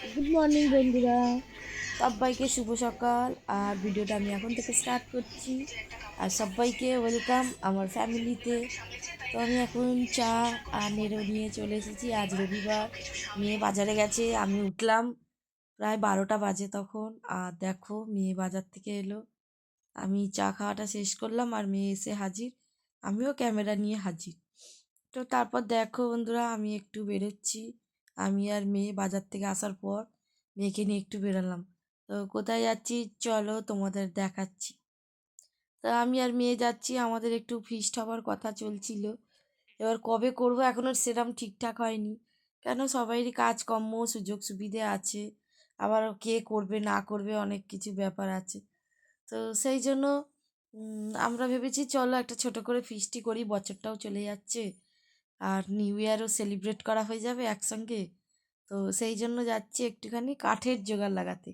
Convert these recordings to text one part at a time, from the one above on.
Good morning বন্ধুরা। সবাইকে শুভ সকাল। আর ভিডিওটা আমি এখন থেকে স্টার্ট করছি। আর সবাইকে ওয়েলকাম আমার ফ্যামিলিতে তো আমি এখন চা আর নেড়ো নিয়ে চলে এসেছি। আজ রবিবার, মেয়ে বাজারে গেছে। আমি উঠলাম, প্রায় বারোটা বাজে তখন। আর দেখো, মেয়ে বাজার থেকে এলো। আমি চা খাওয়াটা শেষ করলাম আর মেয়ে এসে হাজির। আমিও ক্যামেরা নিয়ে হাজির। তো তারপর দেখো বন্ধুরা, আমি একটু বেরোচ্ছি। আমি আর মেয়ে বাজার থেকে আসার পর মেয়েকে নিয়ে একটু বেরোলাম। তো কোথায় যাচ্ছি? চলো তোমাদের দেখাচ্ছি। তা আমি আর মেয়ে যাচ্ছি, আমাদের একটু ফিস্ট হওয়ার কথা চলছিল। এবার কবে করব এখনও সেরম ঠিকঠাক হয়নি। কেন? সবারই কাজকর্ম সুযোগ সুবিধে আছে। আবার কে করবে, না করবে অনেক কিছু ব্যাপার আছে। তো সেই জন্য আমরা ভেবেছি চলো একটা ছোট করে ফিস্টি করি, বছরটাও চলে যাচ্ছে। আর নিউ ইয়ারও সেলিব্রেট করা হয়ে যাবে একসঙ্গে। তো সেই জন্য যাচ্ছি একটুখানি কাঠের জোগাড় লাগাতে।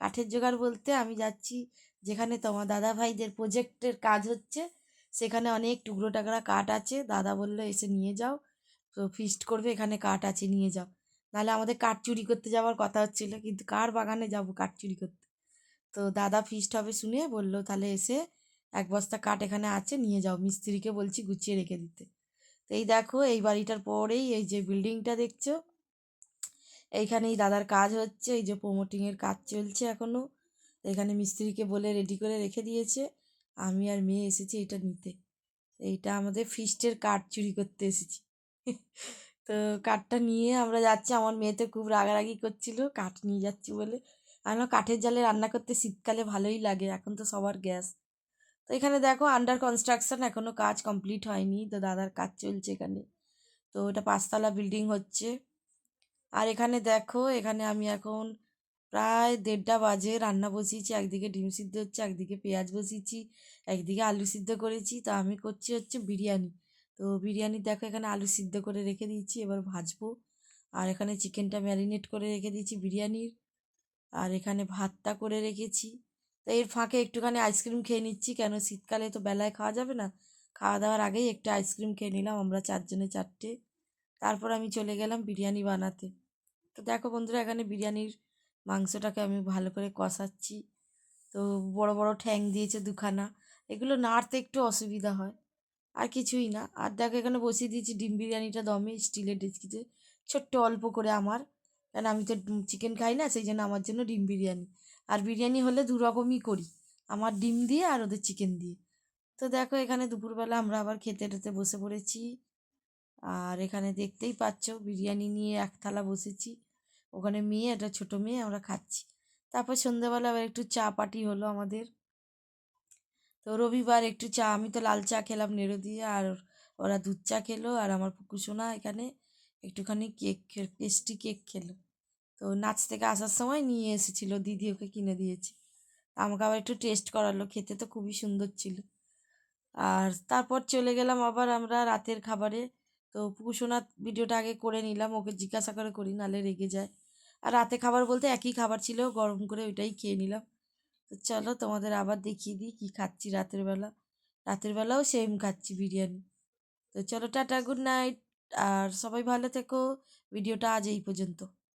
কাঠের জোগাড় বলতে আমি যাচ্ছি যেখানে তোমার দাদা ভাইদের প্রজেক্টের কাজ হচ্ছে। সেখানে অনেক টুকরো টাকরা কাঠ আছে। দাদা বলল, এসে নিয়ে যাও। তো ফিস্ট করবে, এখানে কাঠ আছে, নিয়ে যাও। নাহলে আমাদের কাঠ চুরি করতে যাওয়ার কথা হচ্ছিল, কিন্তু কার বাগানে যাব কাঠ চুরি করতে? তো দাদা ফিস্ট হবে শুনে বলল, তাহলে এসে এক বস্তা কাঠ এখানে আছে, নিয়ে যাও। মিস্ত্রিকে বলছি গুছিয়ে রেখে দিতে। তো এই দেখো, এই বাড়িটার পরেই এই যে বিল্ডিংটা দেখছ? এইখানেই দাদার কাজ হচ্ছে, এই যে প্রোমোটিংয়ের কাজ চলছে এখনও এখানে মিস্ত্রিকে বলে রেডি করে রেখে দিয়েছে। আমি আর মেয়ে এসেছি এটা নিতে। এইটা আমাদের ফিস্টের কাঠ চুরি করতে এসেছি। তো কাঠটা নিয়ে আমরা যাচ্ছি। আমার মেয়ে তো খুব রাগারাগি করছিল, কাঠ নিয়ে যাচ্ছি বলে। আমি কাঠের জালে রান্না করতে শীতকালে ভালোই লাগে, এখন তো সবার গ্যাস। তো এখানে দেখো আন্ডার কনস্ট্রাকশন এখনও কাজ কমপ্লিট হয়নি। তো দাদার কাজ চলছে এখানে। তো এটা পাঁচতলা বিল্ডিং হচ্ছে। আর এখানে দেখো, এখানে আমি এখন প্রায় দেড়টা বাজে রান্না বসিয়েছি। একদিকে ডিম সিদ্ধ হচ্ছে, একদিকে পেঁয়াজ বসিয়েছি, একদিকে আলু সিদ্ধ করেছি। তো আমি করছি হচ্ছে বিরিয়ানি। তো বিরিয়ানি দেখো এখানে আলু সিদ্ধ করে রেখে দিয়েছি, এবার ভাজবো। আর এখানে চিকেনটা ম্যারিনেট করে রেখে দিয়েছি বিরিয়ানির। আর এখানে ভাতটা করে রেখেছি। তো এর ফাঁকে একটুখানি আইসক্রিম খেয়ে নিচ্ছি। কেন? শীতকালে তো বেলায় খাওয়া যাবে না। খাওয়া দাওয়ার আগেই একটু আইসক্রিম খেয়ে নিলাম আমরা চারজনে চারটে। তারপর আমি চলে গেলাম বিরিয়ানি বানাতে। তো দেখো বন্ধুরা, এখানে বিরিয়ানির মাংসটাকে আমি ভালো করে কষাচ্ছি। তো বড় বড় ঠ্যাং দিয়েছে দুখানা। এগুলো নাড়তে একটু অসুবিধা হয়। আর কিছুই না। আর দেখো এখানে বসিয়ে দিয়েছি ডিম বিরিয়ানিটা দমে, স্টিলের ডেচকিতে ছোট্ট অল্প করে আমার। কারণ আমি তো চিকেন খাই না, সেই জন্য আমার জন্য ডিম বিরিয়ানি। আর বিরিয়ানি হলে দু রকমই করি। আমার ডিম দিয়ে আর ওদের চিকেন দিয়ে। তো দেখো, এখানে দুপুরবেলা আমরা আবার খেতে টেতে বসে পড়েছি। আর এখানে দেখতেই পাচ্ছ, বিরিয়ানি নিয়ে এক থালা বসেছি। ওখানে মেয়ে, একটা ছোটো মেয়ে, আমরা খাচ্ছি। তারপর সন্ধ্যাবেলা আবার একটু চা পার্টি হলো আমাদের। তো রবিবার একটু চা, আমি তো লাল চা খেলাম নেড়ো দিয়ে, আর ওরা দুধ চা খেলো, আর আমার পুকুসোনা এখানে একটুখানি কেক পেস্ট্রি কেক খেলো। তো নাচ থেকে আসার সময় নিয়ে এসেছিল, দিদি ওকে কিনে দিয়েছে। আমাকে আবার একটু টেস্ট করালো, খেতে তো খুবই সুন্দর ছিল। আর তারপর চলে গেলাম আবার আমরা রাতের খাবারে। তো পুকুসোনার ভিডিওটা আগে করে নিলাম, ওকে জিজ্ঞাসা করে করি, নালে রেগে যায়। আর রাতে খাবার বলতে একই খাবার ছিল, গরম করে ওইটাই খেয়ে নিলাম। তো চলো তোমাদের আবার দেখিয়ে দিই কী খাচ্ছি রাতের বেলা। রাতের বেলাও সেম খাচ্ছি বিরিয়ানি। তো চলো টাটা গুড নাইট আর সবাই ভালো থেকো। ভিডিওটা আজ এই পর্যন্ত।